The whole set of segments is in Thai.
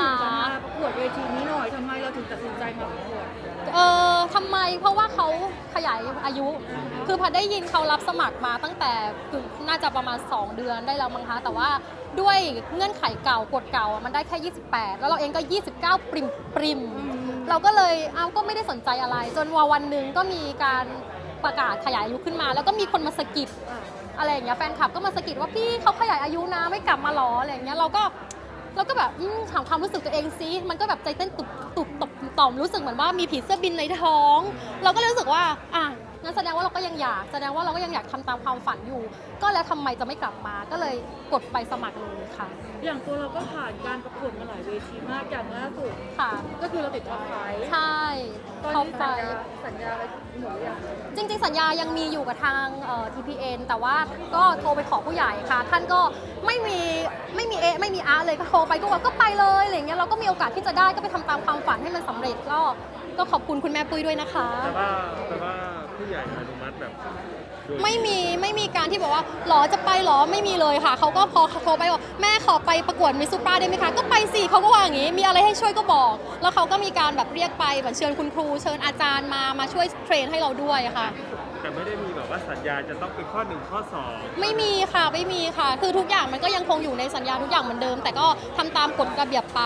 ถึงจะมาประกวดเวทีนี้หน่อยทำไมเราถึงตัดสินใจมาประกวด เออทำไมเพราะว่าเขาขยายอายุ คือพอได้ยินเขารับสมัครมาตั้งแต่คือน่าจะประมาณ 2 เดือนได้แล้วมั้งคะ แต่ว่าด้วยเงื่อนไขเก่ากฎเก่าอะมันได้แค่ 28 แล้วเราเองก็ 29 ปริมปริมเราก็เลยเอาก็ไม่ได้สนใจอะไร จนวันวันหนึ่งก็มีการประกาศขยายอายุขึ้นมา แล้วก็มีคนมาสะกิด อะไรอย่างเงี้ยแฟนคลับก็มาสะกิดว่าพี่เขาขยายอายุนะไม่กลับมาหรออะไรอย่างเงี้ยเราก็ เราก็แบบอืมถามความรู้สึกตัวเองซิมันก็แบบใจเต้นตุบตุบตบต่อมรู้สึกเหมือนว่ามีผีเสื้อบินในท้อง เราก็เลยรู้สึกว่าอะ งั้นแสดงว่าเราก็ยังอยาก แสดงว่าเราก็ยังอยากทำตามความฝันอยู่ ก็แล้วทำไมจะไม่กลับมา ก็เลยกดไปสมัครเลยค่ะ อย่างตัวเราก็ผ่านการประกวดมาหลายเวทีมากอย่างล่าสุดค่ะ ก็คือเราติดท็อปไฟว์ใช่ตอนท็อปนี้ไฟสัญญาสัญญาอะไรหมดหรือยังจริง ๆ สัญญายังมีอยู่กับทางเอ่อ TPN แต่ว่าก็โทรไปขอผู้ใหญ่ค่ะ ท่านก็ไม่มีไม่มีเอะไม่มีอาร์เลยก็โทรไปก็บอกก็ไปเลยอะไรอย่างเงี้ยเราก็มีโอกาสที่จะได้ก็ไปทำตามความฝันให้มันสำเร็จก็ ก็ขอบคุณคุณแม่ปุ้ยด้วยนะคะ แต่ว่าแต่ว่าผู้ใหญ่อนุมัติแบบโดยไม่มีไม่มีการที่บอกว่าหรอจะไปหรอไม่มีเลยค่ะ เขาก็พอโทรไปบอกแม่ขอไปประกวดมิสซูปราได้ไหมคะ ก็ไปสิเขาก็ว่าอย่างนี้ มีอะไรให้ช่วยก็บอก แล้วเขาก็มีการแบบเรียกไปเหมือนเชิญคุณครู เชิญอาจารย์มามาช่วยเทรนให้เราด้วยค่ะ แต่ไม่ได้มีแบบว่าสัญญาจะต้องเป็นข้อหนึ่งข้อสองไม่มีค่ะไม่มีค่ะ คือทุกอย่างมันก็ยังคงอยู่ในสัญญาทุกอย่างเหมือนเดิม แต่ก็ทำตามกฎระเบียบไป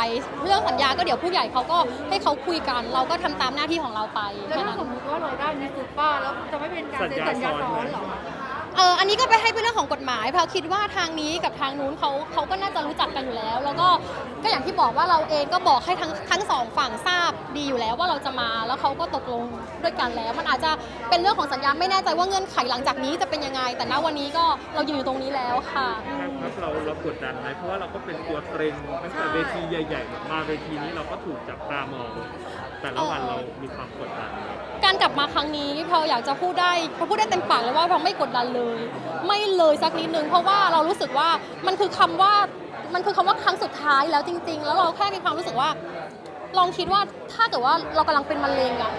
เรื่องสัญญาก็เดี๋ยวผู้ใหญ่เขาก็ให้เขาคุยกัน เราก็ทำตามหน้าที่ของเราไปแล้วแค่ถ้านั้น สมมติว่าเราได้มิสซูป้าแล้วจะไม่เป็นการเซ็นสัญญาซ้อนเหรอ เอออันนี้ก็ไปให้เป็นเรื่องของกฎหมายเพราะคิดว่าทางนี้กับทางนู้นเขาเขาก็น่าจะรู้จักกันอยู่แล้ว แล้วก็ก็อย่างที่บอกว่าเราเองก็บอกให้ทั้งทั้งสองฝั่งทราบดีอยู่แล้วว่าเราจะมาแล้วเขาก็ตกลงด้วยกันแล้ว มันอาจจะเป็นเรื่องของสัญญาไม่แน่ใจว่าเงื่อนไขหลังจากนี้จะเป็นยังไง แต่ณวันนี้ก็เราอยู่ตรงนี้แล้วค่ะครับเราเรากดดันไหมเพราะว่าเราก็เป็นตัวเตรงตั้งแต่เวทีใหญ่ ๆ มาเวทีนี้เราก็ถูกจับตามอง แต่ละวันเรามีความกดดันไหม การกลับมาครั้งนี้พออยากจะพูดได้พอพูดได้เต็มปากเลยว่าพอไม่กดดันเลย ไม่เลยสักนิดนึงเพราะว่าเรารู้สึกว่ามันคือคำว่ามันคือคำว่าครั้งสุดท้ายแล้วจริง ๆ แล้วเราแค่มีความรู้สึกว่า ลองคิดว่าถ้าเกิดว่าเรากำลังเป็นมะเร็งอะ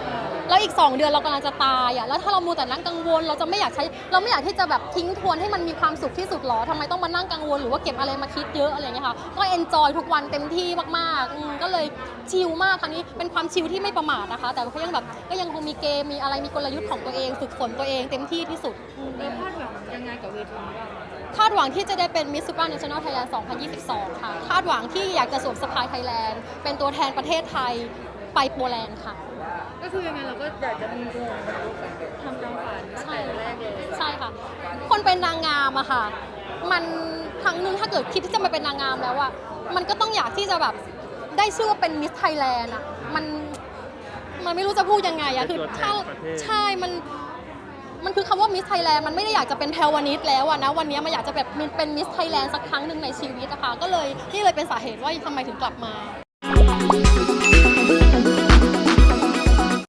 แล้วอีก 2 เดือนเรากำลังจะตายอะแล้วถ้าเรามูแต่นั่งกังวล เราจะไม่อยากใช้เราไม่อยากที่จะแบบทิ้งทวนให้มันมีความสุขที่สุดหรอทำไมต้องมานั่งกังวลหรือว่าเก็บอะไรมาคิดเยอะอะไรอย่างเงี้ยค่ะก็เอนจอยทุกวันเต็มที่มากๆอืมก็เลยชิลมากครั้งนี้เป็นความชิลที่ไม่ประมาทนะคะ แต่ก็ยังแบบก็ยังคงมีเกมมีอะไรมีกลยุทธ์ของตัวเองฝึกฝนตัวเองเต็มที่ที่สุดอืมแล้วคาดหวังยังไงกับเวทีนี้บ้าง คาดหวังที่จะได้เป็น Miss Super National Thailand 2022 ค่ะ คาดหวังที่อยากจะสวมสะพายไทยแลนด์ เป็นตัวแทนประเทศไทย ไปโปแลนด์ค่ะ ก็คือยังไงเราก็อยากจะมีวงทำตามฝันตั้งแต่แรกเลยใช่ค่ะ คนเป็นนางงามอะค่ะ มันครั้งหนึ่งถ้าเกิดคิดที่จะมาเป็นนางงามแล้วอะมันก็ต้องอยากที่จะแบบได้ชื่อว่าเป็นมิสไทยแลนด์อะมันมันไม่รู้จะพูดยังไงอะคือถ้าใช่มันมันคือคำว่ามิสไทยแลนด์มันไม่ได้อยากจะเป็นแพรวานิสแล้วอะนะวันนี้มันอยากจะแบบเป็นมิสไทยแลนด์สักครั้งหนึ่งในชีวิตอะค่ะก็เลยนี่เลยเป็นสาเหตุว่าทำไมถึงกลับมา